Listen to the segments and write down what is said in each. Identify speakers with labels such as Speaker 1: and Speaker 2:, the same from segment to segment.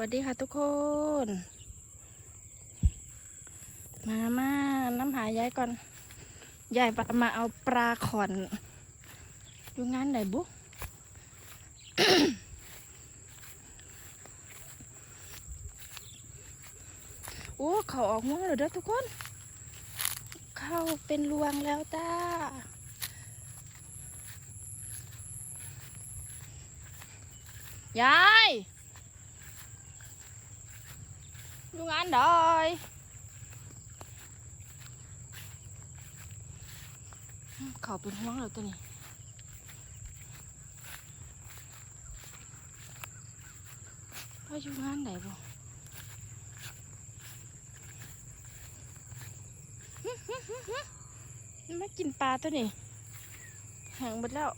Speaker 1: วัสดีค่ะทุกคน มามาน้ำหายายก่อนยายมาเอาปลาขอนดูงานไหนบุโอ้เขาออกมาแล้วเด้อทุกคน เข้าเป็นรวงแล้วจ้ายาย ดูงานดอยเขาเป็นห่วงเราตัวนี้ว่าอยู่งานไหนบ่มากินปลาตัวนี้ห้งหมดแล้ว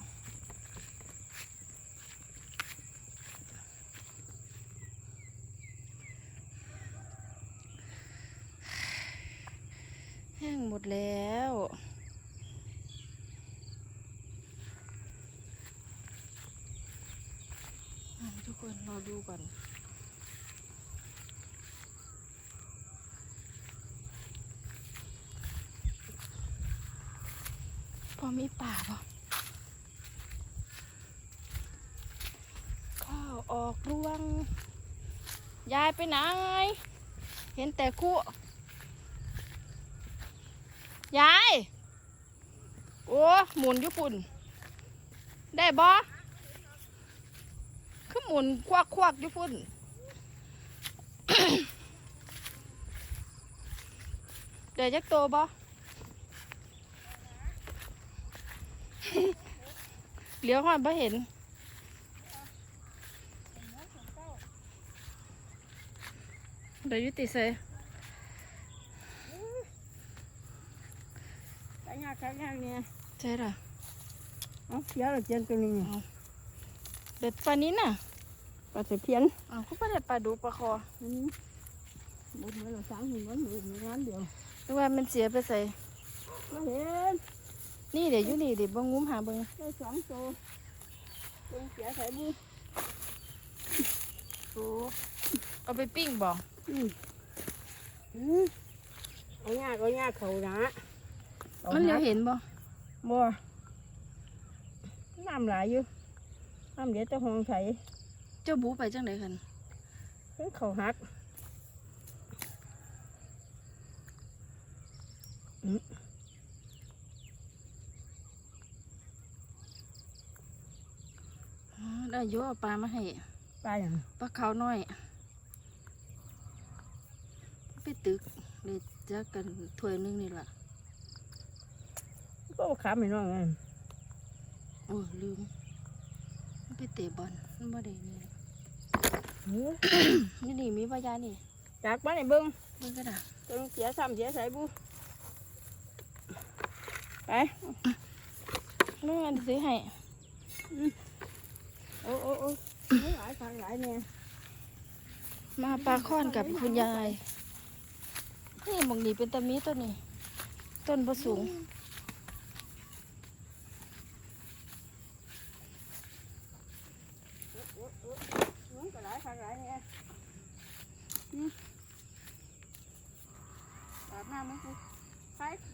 Speaker 1: แล้ว ทุกคนรอดูก่อนพอมีป่าปะข้าวออกรวง ยายไปไหน เห็นแต่คู่ ยาย โอ้หมุนอยู่ปุ่น ได้บ่คือหมุนควักควักอยู่ปุ่นเดี๋ยวจักโตบ่เลี้ยวก่อนบ่เห็นเดี๋ยวยุติเซ
Speaker 2: cái nhà cái nhà nè
Speaker 1: ใช่ล่ะ
Speaker 2: nó giá là trên cái này
Speaker 1: เด็ดปลานี้น่ะ
Speaker 2: và sẽ phiến
Speaker 1: อ้าวก็ไม่ได้ปลาดูปลาคอ
Speaker 2: một bữa là sáng thì vẫn được một ngán điều
Speaker 1: นึกว่ามันเสียไปใส่
Speaker 2: nó lên
Speaker 1: นี่เดี๋ยวอยู่นี่เดี๋ยวเบิ่งงุ้มหาเบิ่ง
Speaker 2: cái sáng tô tôi sẽ phải bu
Speaker 1: โอ้เอาไปปิ้งบ่
Speaker 2: ừ. ừ. ở nhà có nhà khẩu đá
Speaker 1: มันเหลียวเห็นบ่
Speaker 2: mua làm lại vô làm để cho hoàng thấy
Speaker 1: เจ้าบูไปจังไดคัน
Speaker 2: cái khẩu hạt
Speaker 1: อ๋อได้โยเอาปลามาให้
Speaker 2: ba lần
Speaker 1: ปลาขาวน้อยไปตึกเลยจะกันถ้วยหนึงนี่ล่ะ
Speaker 2: có khá mày nói nghe
Speaker 1: โอ้ลืมมันไปเตะบอลมันบ่ได้นี่
Speaker 2: ừ.
Speaker 1: นี่นี่มีปลายานี่
Speaker 2: chặt bá này bưng
Speaker 1: เบิ่งก็ได้
Speaker 2: tôi sẽ xăm sẽ thấy bu đấy
Speaker 1: แม่ซื้อให้
Speaker 2: ô ô ô lấy lại sang lại nè
Speaker 1: มาปลาค้อนกับคุณยายนี่หมองนี้เป็นตะมีต้นนี้ต้นบ่สูง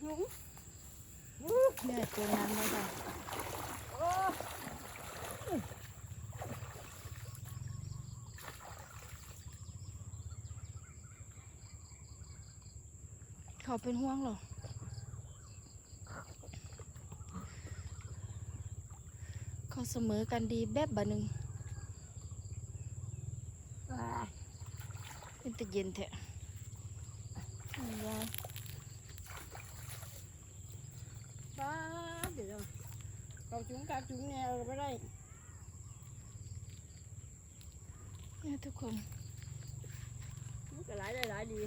Speaker 2: thấy nhúng
Speaker 1: แม่ตัวน้ำมาจ้ะ
Speaker 2: ô
Speaker 1: เขาเป็นห่วงเหรอเขาเสมอกันดีแบบบะหนึ่ง
Speaker 2: à.
Speaker 1: เป็นแต่เย็นแท้เอายาย
Speaker 2: ba để rồi cậu chúng ta chúng nghe rồi bên đây
Speaker 1: เนี่ยทุกคน
Speaker 2: Muốn cái lại đây lại đi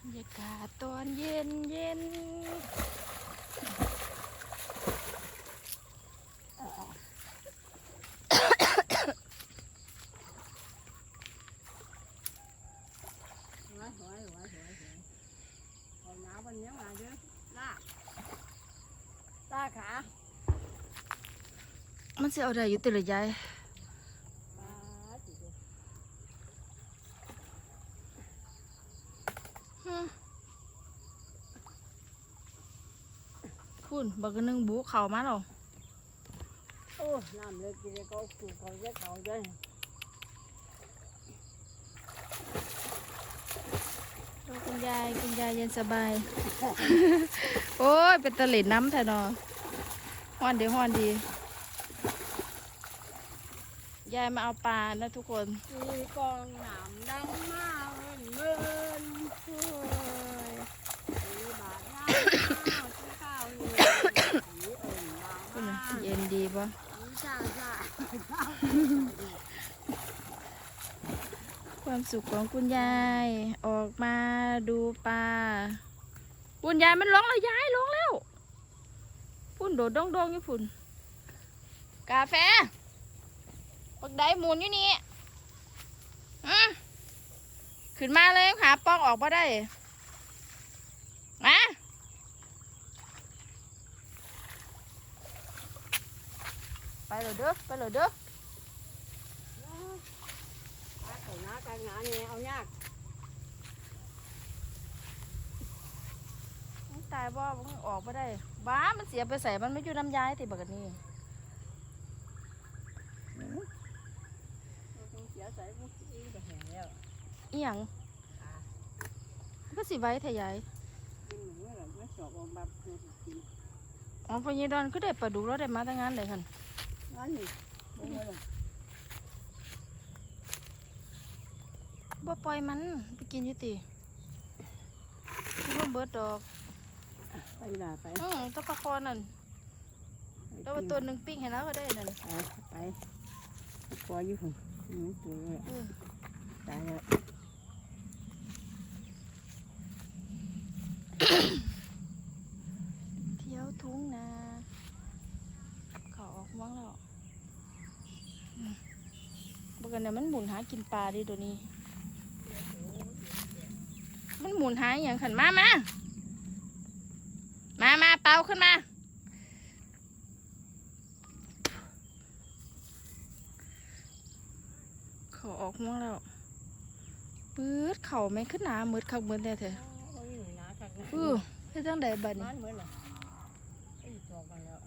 Speaker 1: บรรยากาศตอนเย็นเย็น
Speaker 2: hỏi hỏi hỏi คะ
Speaker 1: มันจะเอาอะไรอยู่ติดเลยยายคุณบักนึงบุเข่ามาหรอ
Speaker 2: โอ้น้ำเล็กกินเขาสูเขาจะเขาอะ
Speaker 1: คุณยาย คุณยายเย็นสบาย โอ้ย เป็นตะเล็ดน้ำแท้เนอ ฮ้อนเดี๋ยวฮ้อนดี ยายมาเอาปลานะทุกคน
Speaker 2: มีกองน้ำดังมาเอินเมิน
Speaker 1: โอ้ย
Speaker 2: มีบาดน้ำข้าวที่ข้าวนี่มีเอิน
Speaker 1: พุ่น
Speaker 2: มา
Speaker 1: น่ะเย็นดีปะ
Speaker 2: มีชาชา
Speaker 1: ความสุขของคุณยายออกมาดูปลาคุณยายมันร้องแล้วยายร้องแล้ว พุ่นโดดดองดองๆอยู่พุ่นกาแฟปักไดหมุนอยู่นี่อืมขึ้นมาเลยขาป้องออกมาได้มาไปเลยเด้อไปเลยเด้อ
Speaker 2: เอาหน้ากันงานเนี่ยเอายาก
Speaker 1: มันตายบ่มันออกมาได้ บ้ามันเสียไปใส่มันไม่อยู่น้ำยายติบักอันนี้
Speaker 2: เราต้องเสียใส่พวกอีกแห่แล้ว
Speaker 1: อีหยังมันก็สิไว้ทะยาย
Speaker 2: กินหมูแบบไม่ชอบเอาแบบกิน
Speaker 1: อ๋อพญดอนก็ได้ปลาดุกแล้วได้มาตั้งงานเลยคัน
Speaker 2: งานนี่บ่เลย
Speaker 1: บ่ปล่อยมันไปกินอยู่ติที่ว่าเบิดดอก
Speaker 2: ไปด่าไป
Speaker 1: อือตะปะคอนั่นแล้วว่าตัวหนึงปิ้งให้แล้วก็ได้นั่น
Speaker 2: ไปไปปล่อยอยู่ผมอืมตัวเลย
Speaker 1: เออ
Speaker 2: ตายแล้ว
Speaker 1: เที่ยวทุ่งนาเขาออกมังแล้วอืมบ่กันน่ะมันหมุนหากินปลาดิตัวนี้ มันหมุนหาอหย่างขันมามามามาเป่าขึ้นมา เขาออกม่วงแล้วปื๊ดเข่าแม่งขึ้นหนามืดคักมืดแน่เถอะ
Speaker 2: โอ้ยหนาคักนะ
Speaker 1: อือเฮ็ดจังไดบัดนี้
Speaker 2: มันเหมือนน่ะไอ้จอกมาแล้ว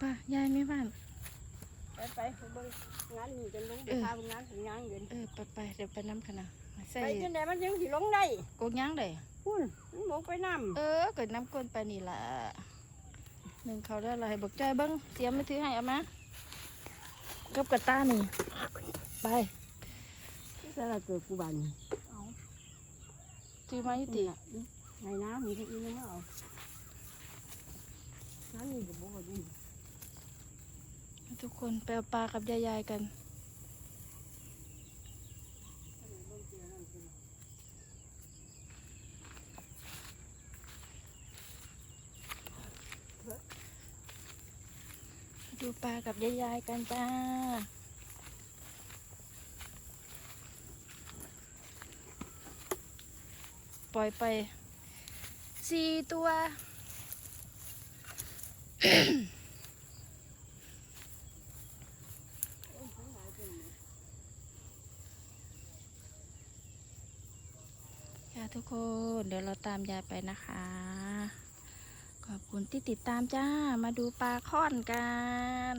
Speaker 1: ป่ะยายไม่บ้าน
Speaker 2: ไปไปไปเบิ่งงานนี่จนลงไป
Speaker 1: เออ
Speaker 2: พาเบิ่งงานถึงงานเงิน
Speaker 1: เออไปไปเดี๋ยวไปน้ำกันนะมาใส่
Speaker 2: ไปจนไหนมันยังสิลงได้
Speaker 1: กกย่างได้
Speaker 2: พุ่นมันบอกไปน้
Speaker 1: เออเกิดน้ำก้นไปนี่ล่ะหนึ่งเขาได้อะไรบอกใจอยเบิ้งเสียไม่ถือให้เอามากับกระต้านี่ไปำ
Speaker 2: แต่ละเกิดกูบัน
Speaker 1: ถือมาอยู่ติ
Speaker 2: ในน้ำมีที่อีนึงเอาน้ำนี่ก็บอกว่าดี
Speaker 1: ทุก คนไปเอาปลากับยายๆกัน ดูปลากับยายๆกันจ้าปล่อยไปสี่ตัว ทุกคน เดี๋ยวเราตามยายไปนะคะ ขอบคุณที่ติดตามจ้า มาดูปลาค่อนกัน